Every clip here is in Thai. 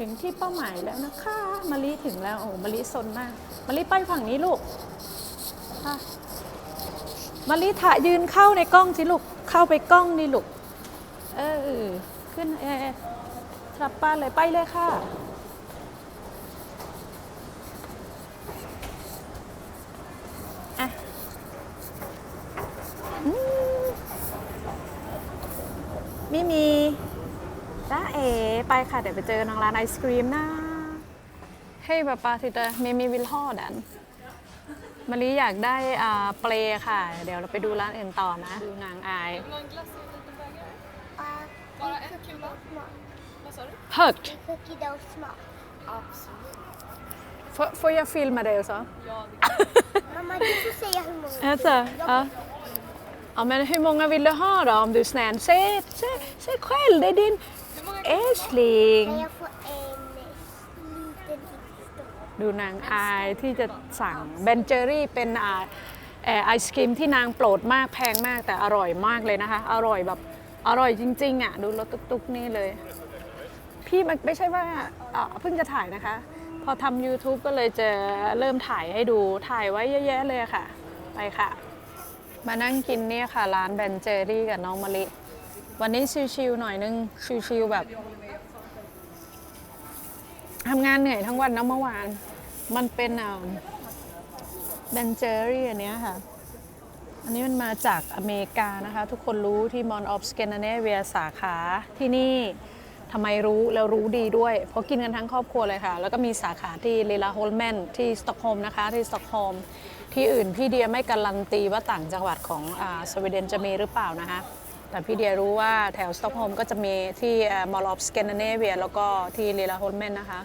ถึงที่เป้าหมายแล้วนะคะมาลิถึงแล้วโอ้มาลิสนมากมาลิไปฝั่งนี้ลูกค่ะมาลิถ่ายยืนเข้าในกล้องสิลูกเข้าไปกล้องนี่ลูกเออขึ้นเอทรับป้านเลยไปเลยค่ะอะอืมมิมี จ้าเอไปค่ะ เดี๋ยวไปเจอน้องร้านไอศครีมนะเฮ้ยป้าป้าที่เตอร์มิมีวิลฮอดันมารีอยากได้อ่าเปลค่ะ เดี๋ยวเราไปดูร้านอื่นต่อนะ ดูนางอาย Vill du ha en glass i en liten bägare? Uh, Bara en en cookie kula? dough smak. Vad sa du? Högt! En cookie dough smak. Absolut. Får, får jag filma dig också? Ja, det Mamma, du får säga hur många. Alltså, ja. ja, men hur många vill du ha då om du är snäll? Säg, säg, säg själv, det är din Ashling ดูนางอายที่จะสั่งเบนเจอรี่เป็นอ่าไอศครีมที่นางโปรดมากแพงมากแต่อร่อยมากเลยนะคะ อร่อยแบบอร่อยจริงๆอะดูรถตุ๊กๆนี่เลย พี่มันไม่ใช่ว่าเพิ่งจะถ่ายนะคะ พอทำ YouTube ก็เลยจะเริ่มถ่ายให้ดูถ่ายไว้เยอะแยะเลยค่ะ ไปค่ะ มานั่งกินเนี่ยค่ะ ร้านแบนเจอรี่กับน้องมะลิ วันนี้ชิวๆหน่อยนึง ชิวๆแบบทำงานเหนื่อยทั้งวันนะเมื่อวาน มันเป็นแบนเจอรี่อันเนี้ยค่ะ อันนี้มันมาจากอเมริกานะคะ ทุกคนรู้ที่มอนออฟสเกนเนเวียสาขาที่นี่ทำไมรู้แล้วรู้ดีด้วย เพราะกินกันทั้งครอบครัวเลยค่ะ แล้วก็มีสาขาที่เลลาโฮลแมนที่สต็อกโฮล์มนะคะ ที่สต็อกโฮล์มที่อื่นพี่เดียไม่การันตีว่าต่างจังหวัดของอสวีเดนจะมีหรือเปล่านะคะ แต่พี่เดียรู้ว่าแถวสต็อกโฮล์มก็จะมีที่มอลออฟสแกนเนเวียแล้วก็ที่เลลาโฮลแมนนะคะ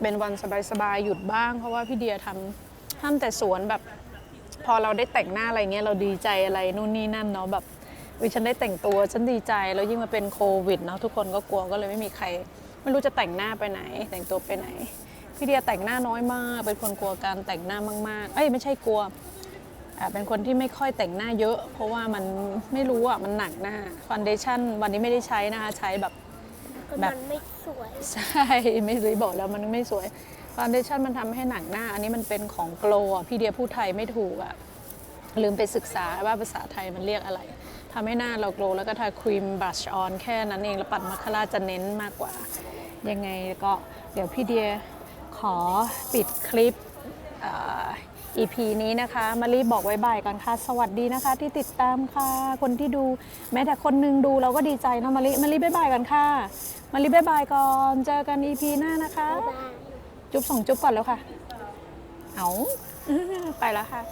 เป็นวันสบายๆ หยุดบ้าง เพราะว่าพี่เดียทำทำแต่สวนแบบ พอเราได้แต่งหน้าอะไรเงี้ยเราดีใจอะไรนู่นนี่นั่นเนาะแบบวิฉันได้แต่งตัวฉันดีใจแล้วยิ่งมาเป็นโควิดเนาะทุกคนก็กลัวก็เลยไม่มีใคร ไม่รู้จะแต่งหน้าไปไหน แต่งตัวไปไหนพี่เดียแต่งหน้าน้อยมาก เป็นคนกลัวการแต่งหน้ามากๆ เอ้ยไม่ใช่กลัว เป็นคนที่ไม่ค่อยแต่งหน้าเยอะ เพราะว่ามันไม่รู้อะมันหนักหน้าฟ u นเดชั่นวันนี้ไม่ได้ใช้นะคะใช้แบบก็แบบมันไม่สวยใช่ไม่ซื้อบอกแล้วมันไม่สวยฟ u นเดชั่นมันทำให้หนังหน้า อันนี้มันเป็นของโกลอะพี่เดียพูดไทยไม่ถูกอะลืมไปศึกษาว่าภาษาไทยมันเรียกอะไรทำให้หน้าเราโกลแล้วก็ทาครีมบลัชออนแค่นั้นเอง แล้วปัดมาคาร่าจะเน้นมากกว่า ยังไงก็เดี๋ยวพี่เดียขอปิดคลิปเอ่อ EP นี้นะคะมารีบอกไว้บ่ายก่อนค่ะ สวัสดีนะคะ ที่ติดตามค่ะ คนที่ดูแม้แต่คนหนึงดูเราก็ดีใจนะมารีมารีบ๊ายบายกันค่ะมารีบ๊ายบายก่อนเจอกัน EP หน้านะคะบ๊ายบายจุ๊บส่งจุ๊บก่อนแล้วค่ะ เอาไปแล้วค่ะ